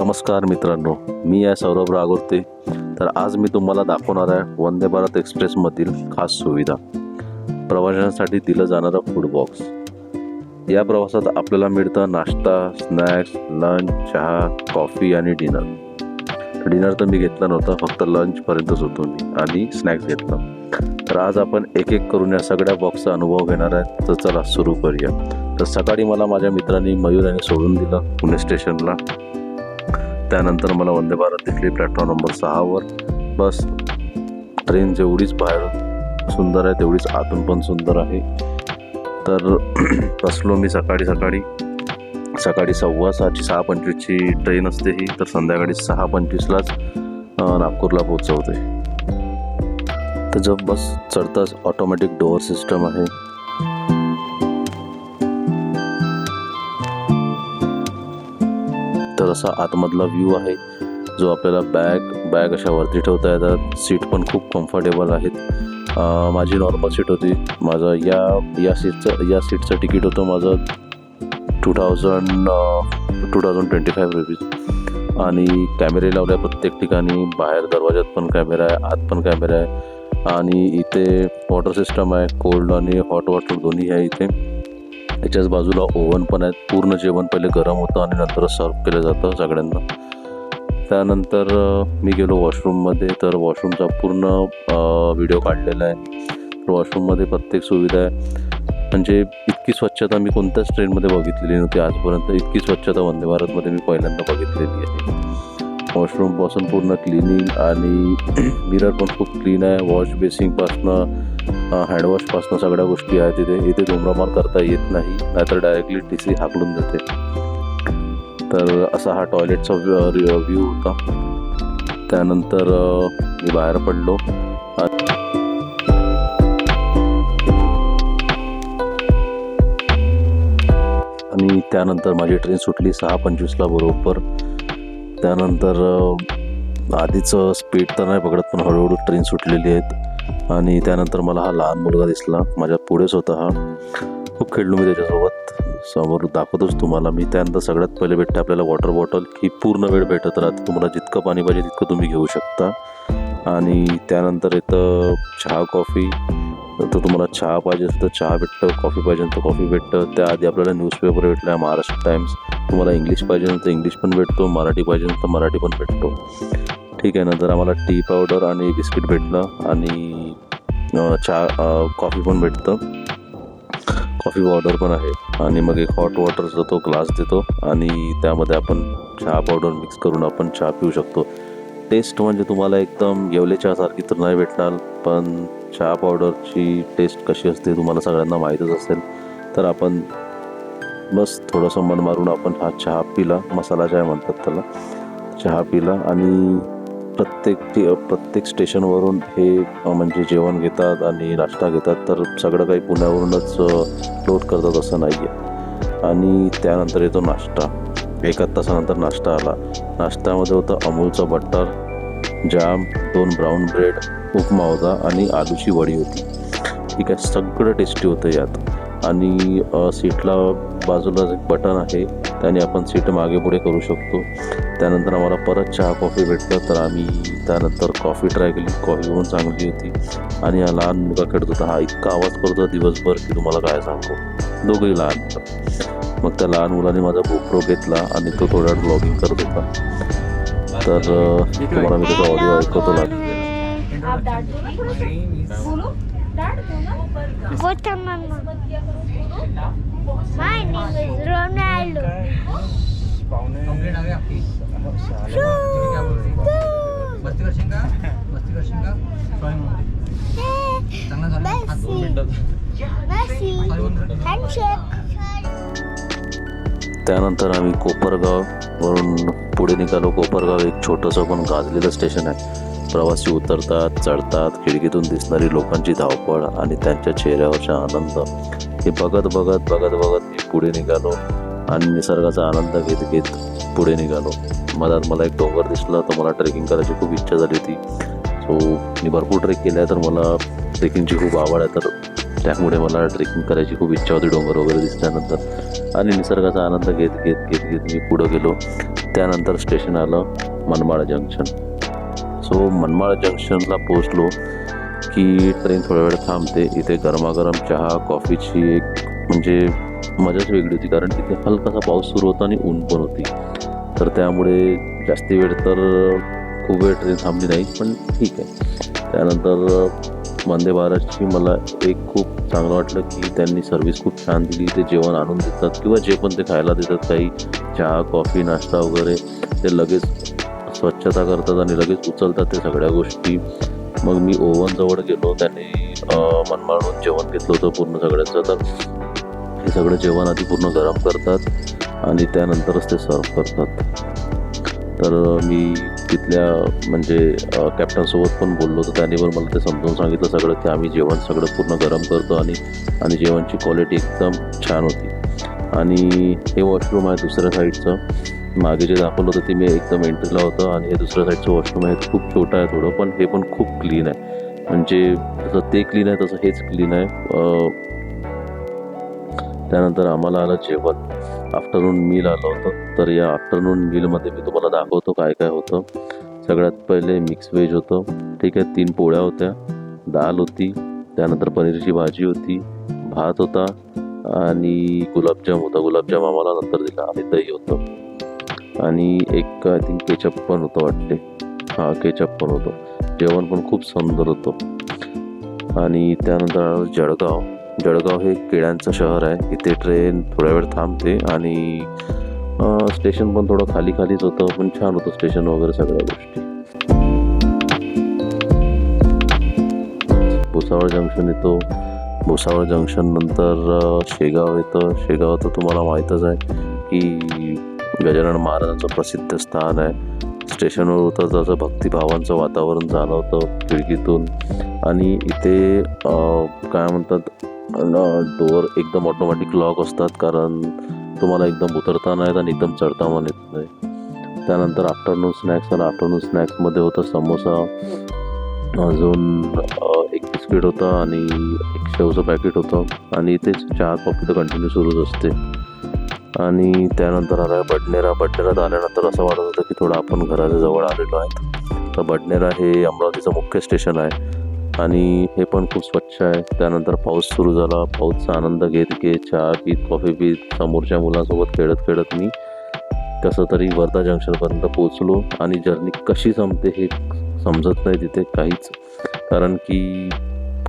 नमस्कार मित्रांनो मी आहे सौरभ रागोरते. तर आज मी तुम्हाला दाखवणार आहे वंदे भारत एक्सप्रेसमधील खास सुविधा प्रवाशांसाठी दिलं जाणारं फूड बॉक्स या प्रवासात आपल्याला मिळतं नाश्ता स्नॅक्स लंच चहा कॉफी आणि डिनर डिनर तर मी घेतला नव्हता फक्त लंचपर्यंतच होतो मी आणि स्नॅक्स घेतला. तर आज आपण एक एक करून या सगळ्या बॉक्सचा अनुभव घेणार आहे. तर चला सुरू करूया. तर सकाळी मला माझ्या मित्रांनी मयूर यांनी सोडून दिलं पुणे स्टेशनला. त्यानंतर मला वंदे भारत दिसली प्लॅटफॉर्म नंबर सहावर बस. ट्रेन जेवढीच बाहेर सुंदर आहे तेवढीच आतून पण सुंदर आहे. तर बसलो मी सकाळी सकाळी. सकाळी सव्वा सहाची सहा पंचवीसची ट्रेन असते ही तर संध्याकाळी सहा पंचवीसलाच नागपूरला पोचवते तर जब बस चढताच ऑटोमॅटिक डोअर सिस्टम आहे. तर असा आतमधला व्ह्यू आहे जो आपल्याला बॅग बॅग अशा वरती ठेवता येतात. सीट पण खूप कम्फर्टेबल आहेत. माझी नॉर्मल सीट होती. माझं या या सीटचं या सीटचं तिकीट होतं माझं two thousand two thousand twenty five rupees आणि कॅमेरे लावले प्रत्येक ठिकाणी. बाहेर दरवाज्यात पण कॅमेरा आहे आत पण कॅमेरा आहे. आणि इथे वॉटर सिस्टम आहे कोल्ड आणि हॉट वॉटर दोन्ही आहे इथे. याच्याच बाजूला ओव्हन पण आहे पूर्ण जेवण पहिले गरम होतं आणि नंतर सर्व केलं जातं सगळ्यांना. त्यानंतर मी गेलो वॉशरूममध्ये तर वॉशरूमचा पूर्ण व्हिडिओ काढलेला आहे. वॉशरूममध्ये प्रत्येक सुविधा आहे. म्हणजे इतकी स्वच्छता मी कोणत्याच ट्रेनमध्ये बघितलेली नव्हती आजपर्यंत. इतकी स्वच्छता वंदे भारतमध्ये मी पहिल्यांदा बघितलेली आहे. वॉशरूमपासून पूर्ण क्लिनिंग आणि मिरर पण खूप क्लीन आहे. वॉश बेसिंगपासनं हँडवॉशपासनं सगळ्या गोष्टी आहेत तिथे. इथे धूम्रपान करता येत नाही नाहीतर डायरेक्टली टी सी हाकलून देते. तर असा हा टॉयलेटचा व्ह्यू होता. त्यानंतर मी बाहेर पडलो. आणि त्यानंतर माझी ट्रेन सुटली सहा पंचवीसला बरोबर. त्यानंतर आधीचं आधीच स्पीड तर नाही पकडत पण हळूहळू ट्रेन सुटलेली आहेत. आणि त्यानंतर मला हा लहान मुलगा दिसला. माझ्या पुढेच होता हा. खूप खेळलो मी त्याच्यासोबत. समोर दाखवतोच तुम्हाला मी. त्यानंतर सगळ्यात पहिले भेटते आपल्याला वॉटर बॉटल ही पूर्ण वेळ भेटत राहते. तुम्हाला जितकं पाणी पाहिजे तितकं तुम्ही घेऊ शकता. आणि त्यानंतर येतं चहा कॉफी तर तुम्हाला चहा पाहिजे असेल तर चहा भेटतं कॉफी पाहिजे तर कॉफी भेटतं. त्याआधी आपल्याला न्यूजपेपर भेटला महाराष्ट्र टाईम्स तुम्हाला इंग्लिश पाहिजे तर इंग्लिश पण भेटतो मराठी पाहिजे तर मराठी पण भेटतो. ठीक आहे नंतर आम्हाला टी पावडर आणि बिस्किट भेटलं आणि चहा कॉफी पण भेटतं. कॉफी पावडर पण आहे. आणि मग एक हॉट वॉटरचा तो ग्लास देतो. आणि त्यामध्ये आपण चहा पावडर मिक्स करून आपण चहा पिऊ शकतो. टेस्ट म्हणजे तुम्हाला एकदम येवले चहासारखी तर नाही भेटणार पण चहा पावडरची टेस्ट कशी असते तुम्हाला सगळ्यांना माहीतच असेल. तर आपण बस थोडंसं मन मारून आपण हा चहा पिला. मसाला चाय म्हणतात त्याला. चहा पिला आणि प्रत्येक प्रत्येक स्टेशनवरून हे म्हणजे जेवण घेतात आणि नाश्ता घेतात तर सगळं काही पुण्यावरूनच लोड करतात असं नाही आहे आणि त्यानंतर येतो नाश्ता. एका तासानंतर नाश्ता आला. नाश्त्यामध्ये होतं अमूलचं बटर जाम दोन ब्राऊन ब्रेड उपमा होता आणि आलूची वडी होती. ठीक आहे सगळं टेस्टी होतं यात. आणि सीटला बाजूला एक बटन आहे त्याने आपण सीट मागे पुढे करू शकतो. त्यानंतर आम्हाला परत चहा कॉफी भेटलं तर आम्ही त्यानंतर कॉफी ट्राय केली. कॉफी पण चांगली होती. आणि हा लहान मुलगा खेळत होता. हा इतका आवाज करतो दिवसभर की तुम्हाला काय सांगू? दोघंही लहान मुलं मग त्या लहान मुलाने माझा गोप्रो घेतला आणि तो थोडा ब्लॉगिंग करत होता. तर तुम्हाला मी त्याचा ऑडिओ ऐकवतो लागेल. My name is Ronaldo. Complaint आ गई आपकी क्या बोल रही मस्ती करशील का मस्ती करशील का चांगला झाला हात दोन मिनिटात Messi. Handshake. त्यानंतर आम्ही कोपरगाव वरून पुढे निघालो कोपरगाव एक छोटंसं पण गाजलेलं स्टेशन आहे प्रवासी उतरतात चढतात खिडकीतून दिसणारी लोकांची धावपळ आणि त्यांच्या चेहऱ्यावरचा आनंद. हे बघत बघत बघत बघत मी पुढे निघालो आणि निसर्गाचा आनंद घेत घेत पुढे निघालो. मधात मला एक डोंगर दिसला तर मला ट्रेकिंग करायची खूप इच्छा झाली होती. सो मी भरपूर ट्रेक केलं आहे तर मला ट्रेकिंगची खूप आवड आहे तर त्यामुळे मला ट्रेकिंग करायची खूप इच्छा होती डोंगर वगैरे दिसल्यानंतर. आणि निसर्गाचा आनंद घेत घेत घेत घेत मी पुढं गेलो. त्यानंतर स्टेशन आलं मनमाड जंक्शन सो मनमाड जंक्शनला पोचलो की ट्रेन थोड्या वेळ थांबते. इथे गरमागरम चहा कॉफीची एक म्हणजे मजाच वेगळी होती. कारण तिथे हलकासा पाऊस सुरू होता आणि ऊन पण होती. तर त्यामुळे जास्ती वेळ तर खूप वेळ ट्रेन थांबली नाही पण ठीक आहे. त्यानंतर वंदे भारतची मला एक खूप चांगलं वाटलं की त्यांनी सर्व्हिस खूप छान दिली. ते जेवण आणून देतात किंवा जे पण ते खायला देतात काही चहा कॉफी नाश्ता वगैरे ते लगेच स्वच्छता करतात आणि लगेच उचलतात ते सगळ्या गोष्टी. मग मी ओव्हनजवळ गेलो त्यांनी मनमाळून जेवण घेतलं होतं पूर्ण सगळ्यांचं. तर हे सगळं जेवण आधी पूर्ण गरम करतात आणि त्यानंतरच ते सर्व करतात. तर मी तिथल्या म्हणजे कॅप्टनसोबत पण बोललो होतो. त्याने पण मला ते समजावून सांगितलं सगळं की आम्ही जेवण सगळं पूर्ण गरम करतो आणि आणि जेवणची क्वालिटी एकदम छान होती. आणि हे वॉशरूम आहे दुसऱ्या साईडचं मागे जे दाखवलं होतं ते मी एकदम एंट्रीला होतं आणि हे दुसऱ्या साईडचं वॉशरूम आहे. खूप छोटं आहे थोडं पण हे पण खूप क्लीन आहे. म्हणजे जसं ते क्लीन आहे तसं हेच क्लीन आहे. त्यानंतर आम्हाला आलं जेवण. आफ्टरनून मील आलं होतं. तर या आफ्टरनून मीलमध्ये मी तुम्हाला दाखवतो काय काय होतं. सगळ्यात पहिले मिक्स व्हेज होतं. ठीक आहे तीन पोळ्या होत्या. दाल होती. त्यानंतर पनीरची भाजी होती. भात होता. आणि गुलाबजाम होता. गुलाबजाम आम्हाला नंतर दिला. आणि दही होतं. आणि एक आय थिंक केचप पण होतं वाटते. हां केचप पण होतं. जेवण पण खूप सुंदर होतं. आणि त्यानंतर जळगाव. जळगाव हे केळ्यांचं शहर आहे. इथे ट्रेन थोड्या वेळ थांबते आणि स्टेशन पण थोडं खाली खालीच होतं पण छान होतं स्टेशन वगैरे सगळ्या गोष्टी. भुसावळ जंक्शन येतो. भुसावळ जंक्शन नंतर शेगाव येतं. शेगाव तर तुम्हाला माहीतच आहे की गजानन महाराजांचं प्रसिद्ध स्थान आहे. स्टेशनवर उतरता असं भक्तिभावांचं वातावरण जाणवतं खिडकीतून. आणि इथे काय म्हणतात डोअर एकदम ऑटोमॅटिक लॉक असतात कारण तुम्हाला एकदम उतरता नाही येत आणि एकदम चढता येत नाही. त्यानंतर आफ्टरनून स्नॅक्स आणि आफ्टरनून स्नॅक्समध्ये होतं समोसा. अजून एक बिस्किट होतं आणि एक शेवचं पॅकेट होतं. आणि इथेच चहा कॉफी तर कंटिन्यू सुरूच असते. आणि त्यानंतर आला बडनेरा बडनेरात आल्यानंतर असं वाटत होतं की थोडं आपण घराच्या जवळ आलेलो आहे तर बडनेरा हे अमरावतीचं मुख्य स्टेशन आहे आणि हे पण खूप स्वच्छ आहे. त्यानंतर पाऊस सुरू झाला. पाऊसचा आनंद घेत घेत चहा पीत कॉफी पीत समोरच्या मुलांसोबत खेळत खेळत मी कसं तरी वर्धा जंक्शनपर्यंत पोहोचलो आणि जर्नी कशी संपते हे समजत नाही तिथे काहीच. कारण की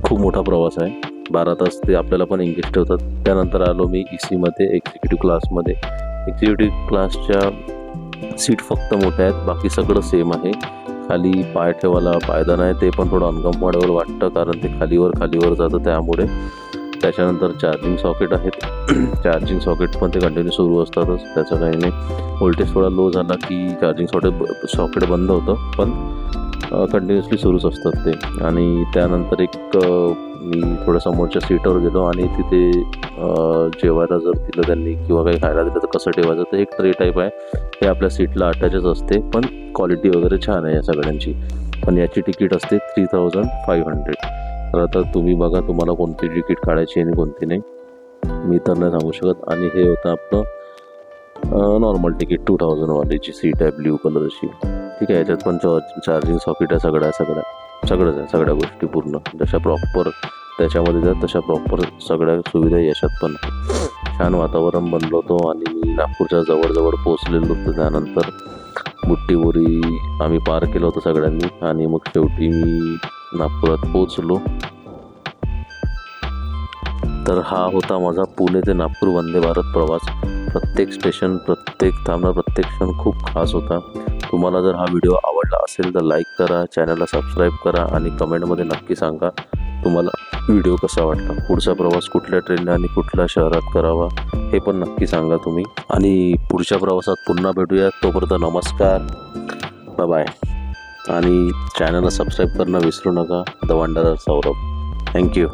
खूप मोठा प्रवास आहे. बारा तास ते आपल्याला पण एंगेज ठेवतात. त्यानंतर आलो मी ई सीमध्ये एक्झिक्युटिव्ह क्लासमध्ये एक्झिक्युटिव्ह क्लासच्या सीट फक्त मोठ्या आहेत. बाकी सगळं सेम आहे. खाली पाय ठेवायला पायदान आहे ते पण थोडं अनकम्फर्टेबल वाटतं कारण ते खालीवर खालीवर जातं त्यामुळे. त्याच्यानंतर चार्जिंग सॉकेट आहेत. चार्जिंग सॉकेट पण ते कंटिन्यू सुरू असतातच. त्याचं काही नाही. व्होल्टेज थोडा लो झाला की चार्जिंग सॉकेट सॉकेट बंद होतं. पण कंटिन्युअसली सुरूच असतात ते. आणि त्यानंतर एक मी थोडं समोरच्या सीटवर गेलो आणि तिथे जेवायला जर दिलं त्यांनी किंवा काही खायला दिलं तर कसं ठेवायचं तर एक ट्रे टाईप आहे. हे आपल्या सीटला अटॅचच असते पण क्वालिटी वगैरे छान आहे या सगळ्यांची. पण याची तिकीट असते थ्री थाउजंड फाईव्ह हंड्रेड तर आता तुम्ही बघा तुम्हाला कोणती तिकीट काढायची आणि कोणती नाही. मी तर नाही सांगू शकत. आणि हे होतं आपलं नॉर्मल तिकीट टू थाउजंडवालीची सीट आहे ब्ल्यू कलरची ठीक आहे याच्यात पण चार्जिंग सॉकेट आहे सगळ्या सगळ्या सगळंच आहे सगळ्या गोष्टी पूर्ण. जशा प्रॉपर त्याच्यामध्ये जर तशा प्रॉपर सगळ्या सुविधा याच्यात पण. छान वातावरण बनलो होतो आणि मी नागपूरच्या जवळजवळ पोचलेलो होतो. त्यानंतर बुट्टीबोरी आम्ही पार केलं होतं सगळ्यांनी आणि मग शेवटी मी नागपुरात पोचलो तर हा होता माझा पुणे ते नागपूर वंदे भारत प्रवास. प्रत्येक स्टेशन प्रत्येक थांबणं प्रत्येक क्षण खूप खास होता. तुम्हाला जर हा व्हिडिओ आवडला असेल तर लाईक करा चॅनलला सबस्क्राईब करा आणि कमेंटमध्ये नक्की सांगा तुम्हाला व्हिडिओ कसा वाटला. पुढचा प्रवास कुठल्या ट्रेनने आणि कुठल्या शहरात करावा हे पण नक्की सांगा तुम्ही. आणि पुढच्या प्रवासात पुन्हा भेटूया. तोपर्यंत नमस्कार. बाय आणि चॅनलला सबस्क्राईब करणं विसरू नका. The wanderer Saurabh thank you